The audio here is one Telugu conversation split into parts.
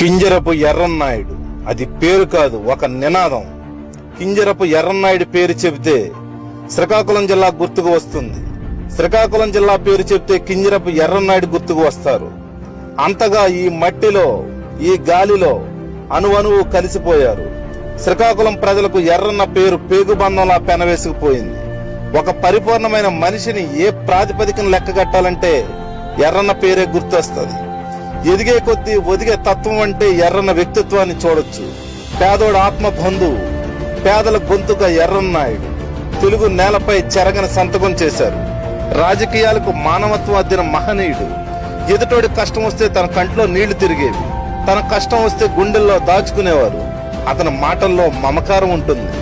కింజరపు ఎర్రన్నాయుడు. అది పేరు కాదు ఒక నినాదం. కింజరపు ఎర్రన్నాయుడు పేరు చెబితే శ్రీకాకుళం జిల్లా గుర్తుకు వస్తుంది. శ్రీకాకుళం జిల్లా పేరు చెబితే కింజరపు ఎర్రన్నాయుడు గుర్తుకు వస్తారు. అంతగా ఈ మట్టిలో ఈ గాలిలో అణువణువు కలిసిపోయారు. శ్రీకాకుళం ప్రజలకు ఎర్రన్న పేరు పేగుబంధంలా పెనవేసుకుపోయింది. ఒక పరిపూర్ణమైన మనిషిని ఏ ప్రాతిపదికన లెక్కగట్టాలంటే ఎర్రన్న పేరే గుర్తొస్తుంది. ఎదిగే కొద్దీ ఒదిగే తత్వం అంటే ఎర్రన్న వ్యక్తిత్వాన్ని చూడొచ్చు. పేదోడు ఆత్మ బంధువు పేదల గొంతుగా ఎర్రన్నాయుడు తెలుగు నేలపై చెరగని సంతకం చేశారు. రాజకీయాలకు మానవత్వం అద్దిన మహనీయుడు. ఎదుటోడి కష్టం వస్తే తన కంట్లో నీళ్ళు తిరిగేవి. తన కష్టం వస్తే గుండెల్లో దాచుకునేవారు. అతని మాటల్లో మమకారం ఉంటుంది.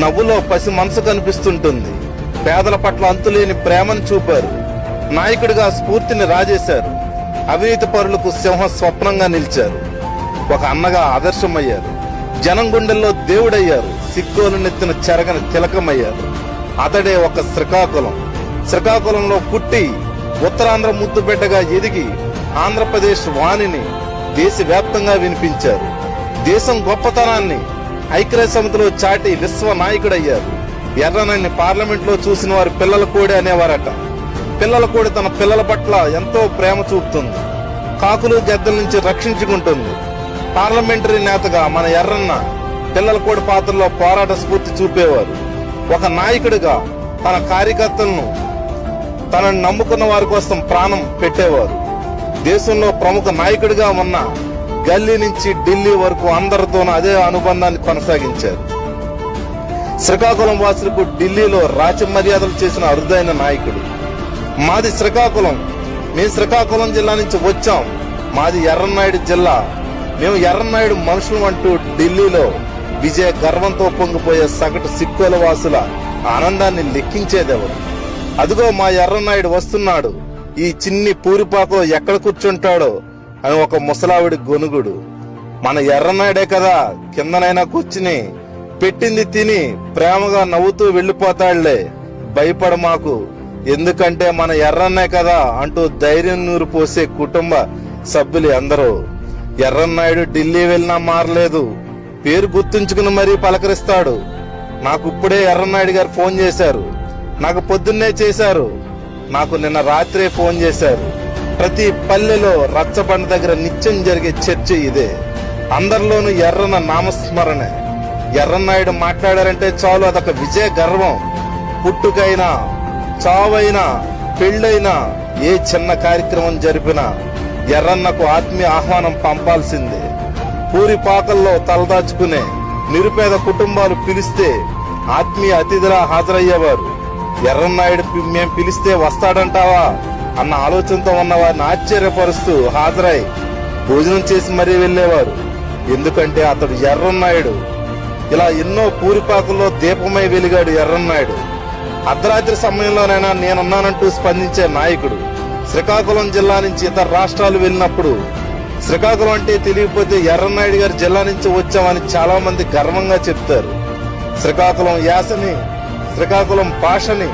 నవ్వులో పసి మనసు కనిపిస్తుంటుంది. పేదల పట్ల అంతులేని ప్రేమను చూపారు. నాయకుడిగా స్ఫూర్తిని రాజేశారు. అవినీతి పరులకు సింహ స్వప్నంగా నిలిచారు. ఒక అన్నగా ఆదర్శమయ్యారు. జనం గుండెల్లో దేవుడయ్యారు. సిగ్గోలు నెత్తిన చెరగని తిలకమయ్యారు. అతడే ఒక శ్రీకాకుళం. శ్రీకాకుళంలో పుట్టి ఉత్తరాంధ్ర ముద్దుబిడ్డగా ఎదిగి ఆంధ్రప్రదేశ్ వాణిని దేశవ్యాప్తంగా వినిపించారు. దేశం గొప్పతనాన్ని ఐక్యరాజ్య సమితిలో చాటి విశ్వ నాయకుడయ్యారు ఎర్రనని పార్లమెంట్లో చూసిన వారి పిల్లలు కూడా అనేవారట. పిల్లల కోడి తన పిల్లల పట్ల ఎంతో ప్రేమ చూపుతుంది. కాకులు గద్దెల నుంచి రక్షించుకుంటుంది. పార్లమెంటరీ నేతగా మన ఎర్రన్న పిల్లల కోడి పాత్రలో పోరాట స్ఫూర్తి చూపేవారు. ఒక నాయకుడిగా తన కార్యకర్తలను తనని నమ్ముకున్న వారి కోసం ప్రాణం పెట్టేవారు. దేశంలో ప్రముఖ నాయకుడిగా ఉన్న గల్లీ నుంచి ఢిల్లీ వరకు అందరితోనూ అదే అనుబంధాన్ని కొనసాగించారు. శ్రీకాకుళం వాసులకు ఢిల్లీలో రాచ మర్యాదలు చేసిన అరుదైన నాయకుడు. మాది శ్రీకాకుళం. మేము శ్రీకాకుళం జిల్లా నుంచి వచ్చాం. మాది ఎర్రన్నాయుడు జిల్లా. మేము ఎర్రన్నాయుడు మనుషులు అంటూ ఢిల్లీలో విజయ గర్వంతో పొంగిపోయే సగటు సిక్కుల వాసుల ఆనందాన్ని లెక్కించేదెవరు? అదిగో మా ఎర్రన్నాయుడు వస్తున్నాడు. ఈ చిన్ని పూరిపాకలో ఎక్కడ కూర్చుంటాడో అని ఒక ముసలావిడి గొనుగుడు. మన ఎర్రనాయుడే కదా కిందనైనా కూర్చుని పెట్టింది తిని ప్రేమగా నవ్వుతూ వెళ్ళిపోతాడులే భయపడ మాకు ఎందుకంటే మన ఎర్రన్నే కదా అంటూ ధైర్యం నూరు పోసే కుటుంబ సభ్యులు అందరూ. ఎర్రన్నాయుడు ఢిల్లీ వెళ్ళినా మారలేదు. పేరు గుర్తుంచుకుని మరీ పలకరిస్తాడు. నాకు ఇప్పుడే ఎర్రన్నాయుడు గారు ఫోన్ చేశారు. నాకు పొద్దున్నే చేశారు. నాకు నిన్న రాత్రే ఫోన్ చేశారు. ప్రతి పల్లెలో రచ్చబండ దగ్గర నిత్యం జరిగే చర్చ ఇదే. అందరిలోనూ ఎర్రన నామస్మరణే. ఎర్రన్నాయుడు మాట్లాడారంటే చాలు అదొక విజయ గర్వం. పుట్టుకైనా చావైనా పెళ్ళైనా ఏ చిన్న కార్యక్రమం జరిపినా ఎర్రన్నకు ఆత్మీయ ఆహ్వానం పంపాల్సిందే. పూరి పాకల్లో తలదాచుకునే నిరుపేద కుటుంబాలు పిలిస్తే ఆత్మీయ అతిథిలా హాజరయ్యేవారు. ఎర్రన్నాయుడు మేం పిలిస్తే వస్తాడంటావా? అన్న ఆలోచనతో ఉన్న వారిని ఆశ్చర్యపరుస్తూ హాజరై భోజనం చేసి మరీ వెళ్ళేవారు ఎందుకంటే అతడు ఎర్రన్నాయుడు. ఇలా ఎన్నో పూరిపాకుల్లో దీపమై వెలిగాడు ఎర్రన్నాయుడు. అర్ధరాత్రి సమయంలోనైనా నేనున్నానంటూ స్పందించే నాయకుడు శ్రీకాకుళం జిల్లా నుంచి ఇతర రాష్ట్రాలు వెళ్ళినప్పుడు శ్రీకాకుళం అంటే తెలియకపోతే ఎర్రనాయుడు గారి జిల్లా నుంచి వచ్చామని చాలా మంది గర్వంగా చెప్తారు. శ్రీకాకుళం యాసని శ్రీకాకుళం భాషని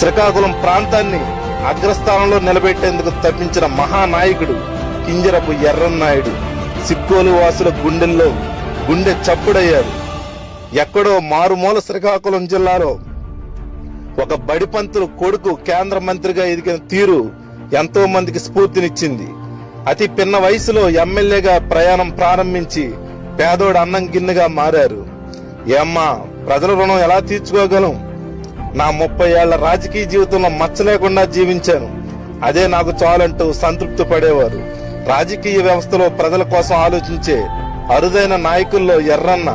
శ్రీకాకుళం ప్రాంతాన్ని అగ్రస్థానంలో నిలబెట్టేందుకు తప్పించిన మహానాయకుడు కింజరపు ఎర్రన్నాయుడు సిక్కోలు వాసుల గుండెల్లో గుండె చప్పుడయ్యారు ఎక్కడో మారుమూల శ్రీకాకుళం జిల్లాలో ఒక బడిపంతులు కొడుకు కేంద్ర మంత్రిగా ఎదిగిన తీరు ఎంతో మందికి స్ఫూర్తినిచ్చింది. అతి పిన్న వయసులో ఎమ్మెల్యేగా ప్రయాణం ప్రారంభించి పేదోడు అన్నం గిన్నెగా మారారు. ఏమ్మా ప్రజల రుణం ఎలా తీర్చుకోగలం? నా ముప్పై ఏళ్ళ రాజకీయ జీవితంలో మచ్చ లేకుండా జీవించాను. అదే నాకు చాలంటూ సంతృప్తి పడేవారు. రాజకీయ వ్యవస్థలో ప్రజల కోసం ఆలోచించే అరుదైన నాయకుల్లో ఎర్రన్న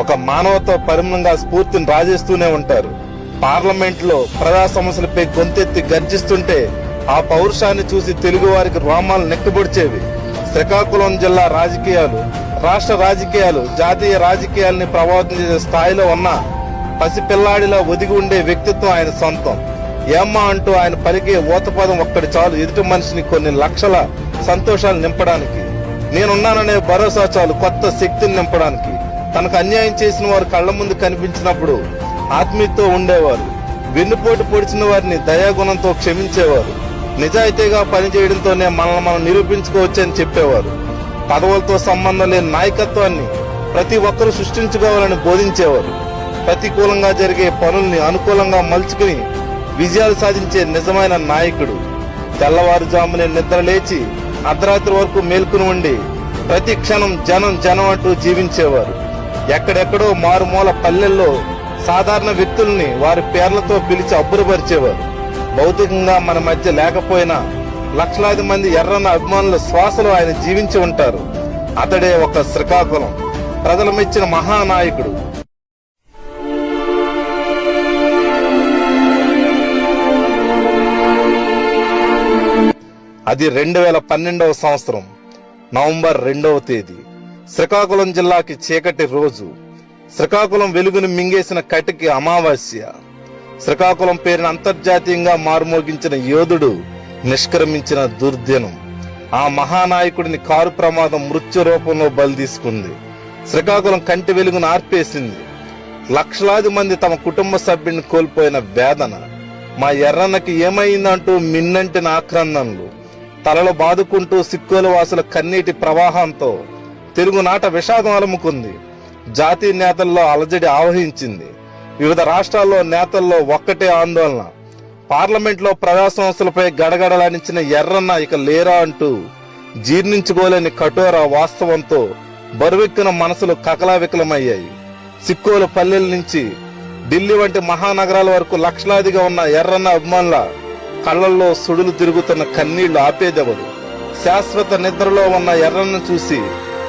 ఒక మానవతో పరిమళంగా స్ఫూర్తిని రాజేస్తూనే ఉంటారు. పార్లమెంట్లో ప్రజా సమస్యలపై గొంతెత్తి గర్జిస్తుంటే ఆ పౌరుషాన్ని చూసి తెలుగు వారికి రోమాలు నెక్కబొడిచేవి. శ్రీకాకుళం జిల్లా రాజకీయాలు రాష్ట్ర రాజకీయాలు జాతీయ రాజకీయాల్ని ప్రభావితం చేసే స్థాయిలో ఉన్న పసిపిల్లాడిలా ఒదిగి ఉండే వ్యక్తిత్వం ఆయన సొంతం. ఏమ్మా అంటూ ఆయన పలికే ఊతపదం ఒక్కడి చాలు ఎదుటి మనిషిని కొన్ని లక్షల సంతోషాలు నింపడానికి. నేనున్నాననే భరోసా చాలు కొత్త శక్తిని నింపడానికి. తనకు అన్యాయం చేసిన వారు కళ్ళ ముందు కనిపించినప్పుడు ఆత్మీయతో ఉండేవారు. వెన్నుపోటు పొడిచిన వారిని దయాగుణంతో క్షమించేవారు. నిజాయితీగా పనిచేయడంతోనే మనల్ని మనం నిరూపించుకోవచ్చని చెప్పేవారు. పదవులతో సంబంధం లేని నాయకత్వాన్ని ప్రతి ఒక్కరూ సృష్టించుకోవాలని బోధించేవారు. ప్రతికూలంగా జరిగే పనుల్ని అనుకూలంగా మలుచుకుని విజయాలు సాధించే నిజమైన నాయకుడు. తెల్లవారుజామునే నిద్ర లేచి అర్ధరాత్రి వరకు మేల్కొని ఉండి ప్రతి క్షణం జనం జనం అంటూ జీవించేవారు. ఎక్కడెక్కడో మారుమూల పల్లెల్లో సాధారణ వ్యక్తుల్ని వారి పేర్లతో పిలిచి అబ్బురపరిచేవారు. భౌతికంగా మన మధ్య లేకపోయినా లక్షలాది మంది ఎర్రన్న అభిమానుల శ్వాసలో ఆయన జీవించి ఉంటారు. అతడే ఒక శ్రీకాకుళం. ప్రజల మెచ్చిన మహానాయకుడు. అది రెండు వేల పన్నెండవ సంవత్సరం నవంబర్ రెండవ తేదీ. శ్రీకాకుళం జిల్లాకి చీకటి రోజు. శ్రీకాకుళం వెలుగును మింగేసిన కటికి అమావాస్య. శ్రీకాకుళం పేరును అంతర్జాతీయంగా మారుమోగించిన యోధుడు నిష్క్రమించిన దుర్దినం. ఆ మహానాయకుడిని కారు ప్రమాదం మృత్యు రూపంలో బలి తీసుకుంది. శ్రీకాకుళం కంటి వెలుగును ఆర్పేసింది. లక్షలాది మంది తమ కుటుంబ సభ్యుని కోల్పోయిన వేదన. మా ఎర్రన్నకి ఏమైందంటూ మిన్నంటిన ఆక్రందనలు. తలలు బాదుకుంటూ సిక్కుల వాసుల కన్నీటి ప్రవాహంతో తెలుగునాట విషాదం అలుముకుంది. జాతీయ నేతల్లో అలజడి ఆవహించింది. వివిధ రాష్ట్రాల్లో నేతల్లో ఒక్కటే ఆందోళన. పార్లమెంట్లో ప్రజా సంస్థలపై గడగడలాడించిన ఎర్రన్న ఇక లేరా అంటూ జీర్ణించుకోలేని కఠోర వాస్తవంతో బరువెక్కిన మనసులు కకలావికలమయ్యాయి. సిక్కోలు పల్లెల నుంచి ఢిల్లీ వంటి మహానగరాల వరకు లక్షలాదిగా ఉన్న ఎర్రన్న అభిమానుల కళ్ళల్లో సుడులు తిరుగుతున్న కన్నీళ్ళు ఆపేదెవరు? శాశ్వత నిద్రలో ఉన్న ఎర్రన్న చూసి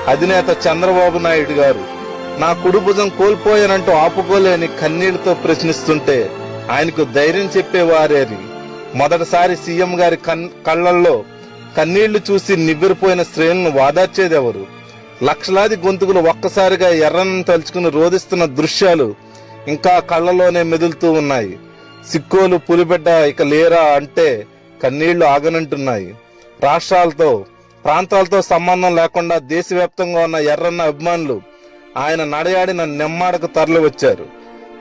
అధినేత చంద్రబాబు నాయుడు గారు నా కుడుభుజం కోల్పోయానంటూ ఆపుకోలేని కన్నీళ్ళతో ప్రశ్నిస్తుంటే ఆయనకు ధైర్యం చెప్పేవారేని. మొదటిసారి సీఎం గారి కన్- కళ్ళల్లో కన్నీళ్ళు చూసి నివ్వెరిపోయిన శ్రేణులను వాదార్చేదెవరు? లక్షలాది గొంతుకులు ఒక్కసారిగా ఎర్రను తలుచుకుని రోధిస్తున్న దృశ్యాలు ఇంకా కళ్ళలోనే మెదులుతూ ఉన్నాయి. సిక్కోలు పులిబిడ్డ ఇక లేరా అంటే కన్నీళ్ళు ఆగనంటున్నాయి. రాష్ట్రాలతో ప్రాంతాలతో సంబంధం లేకుండా దేశవ్యాప్తంగా ఉన్న ఎర్రన్న అభిమానులు ఆయన నడయాడిన నెమ్మాడకు తరలి వచ్చారు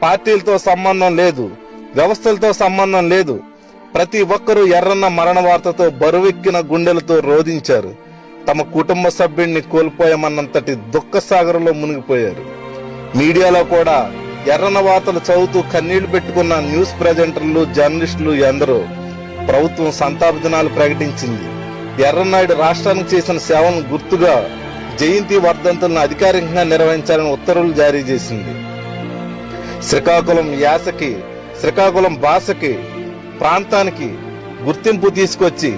పార్టీలతో సంబంధం లేదు వ్యవస్థలతో సంబంధం లేదు. ప్రతి ఒక్కరూ ఎర్రన్న మరణ వార్తతో బరువెక్కిన గుండెలతో రోధించారు. తమ కుటుంబ సభ్యుడిని కోల్పోయామన్నంతటి దుఃఖసాగరంలో మునిగిపోయారు. మీడియాలో కూడా ఎర్రన్న వార్తలు చదువుతూ కన్నీళ్ళు పెట్టుకున్న న్యూస్ ప్రజెంటర్లు జర్నలిస్టులు ఎందరో ప్రభుత్వం సంతాప దినాలు ప్రకటించింది. ఎర్రనాయుడు రాష్ట్రానికి చేసిన సేవను గుర్తుగా జయంతి వర్ధంతులను అధికారికంగా నిర్వహించాలని ఉత్తర్వులు జారీ చేసింది. శ్రీకాకుళం యాసకి శ్రీకాకుళం భాషకి ప్రాంతానికి గుర్తింపు తీసుకొచ్చి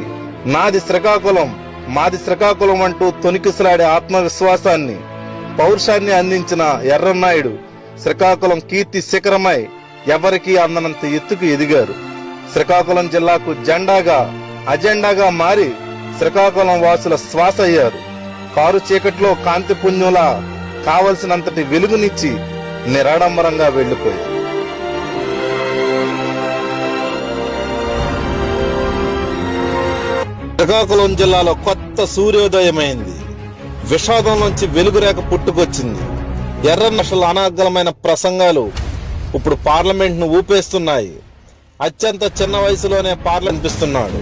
నాది శ్రీకాకుళం మాది శ్రీకాకుళం అంటూ తొనికిసలాడే ఆత్మవిశ్వాసాన్ని పౌరుషాన్ని అందించిన ఎర్రన్నాయుడు శ్రీకాకుళం కీర్తి శిఖరమై ఎవరికీ అందనంత ఎత్తుకు ఎదిగారు. శ్రీకాకుళం జిల్లాకు జెండాగా అజెండాగా మారి శ్రీకాకుళం వాసుల శ్వాస అయ్యారు. కారు చీకట్లో కాంతి పుణ్యులా కావలసినంతటి వెలుగునిచ్చి నిరాడంబరంగా వెళ్ళిపోయింది. శ్రీకాకుళం జిల్లాలో కొత్త సూర్యోదయమైంది. విషాదం నుంచి వెలుగురేఖ పుట్టుకొచ్చింది. ఎర్ర నషల అనాగలమైన ప్రసంగాలు ఇప్పుడు పార్లమెంట్ను ఊపేస్తున్నాయి. అత్యంత చిన్న వయసులోనే పార్లమెంట్ అనిపిస్తున్నాడు